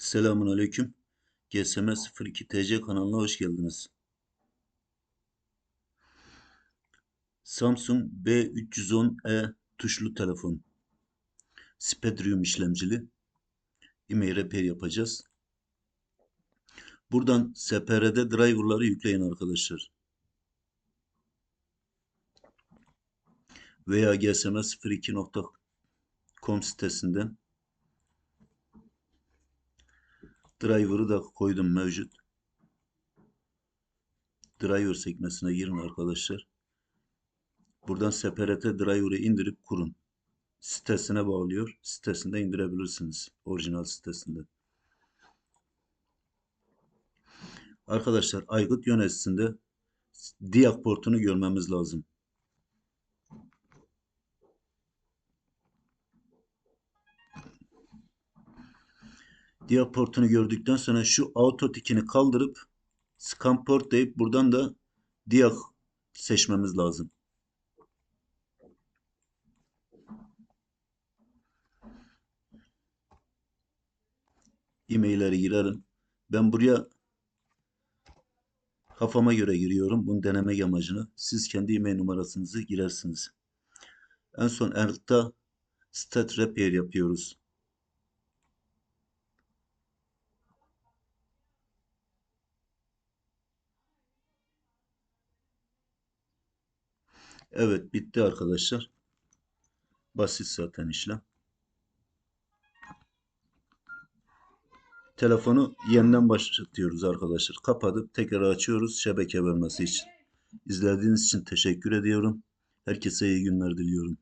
Selamun Aleyküm. GSM 02 TC kanalına hoş geldiniz. Samsung B310e tuşlu telefon. Spectrum işlemcili. IMEI repair yapacağız. Buradan SPR'de driver'ları yükleyin arkadaşlar. Veya gsm02.com sitesinden Driver'ı da koydum mevcut. Driver sekmesine girin arkadaşlar. Buradan separate driver'ı indirip kurun. Sitesine bağlıyor. Sitesinde indirebilirsiniz. Orijinal sitesinde. Arkadaşlar aygıt yöneticisinde diyak portunu görmemiz lazım. Diyak portunu gördükten sonra şu auto tikini kaldırıp scan port deyip buradan da diyak seçmemiz lazım. E-mailleri girerim. Ben buraya kafama göre giriyorum. Bunu denemek amacını. Siz kendi e-mail numarasınızı girersiniz. En son altta stat repair yapıyoruz. Evet bitti arkadaşlar. Basit zaten işlem. Telefonu yeniden başlatıyoruz arkadaşlar. Kapatıp tekrar açıyoruz şebeke vermesi için. İzlediğiniz için teşekkür ediyorum. Herkese iyi günler diliyorum.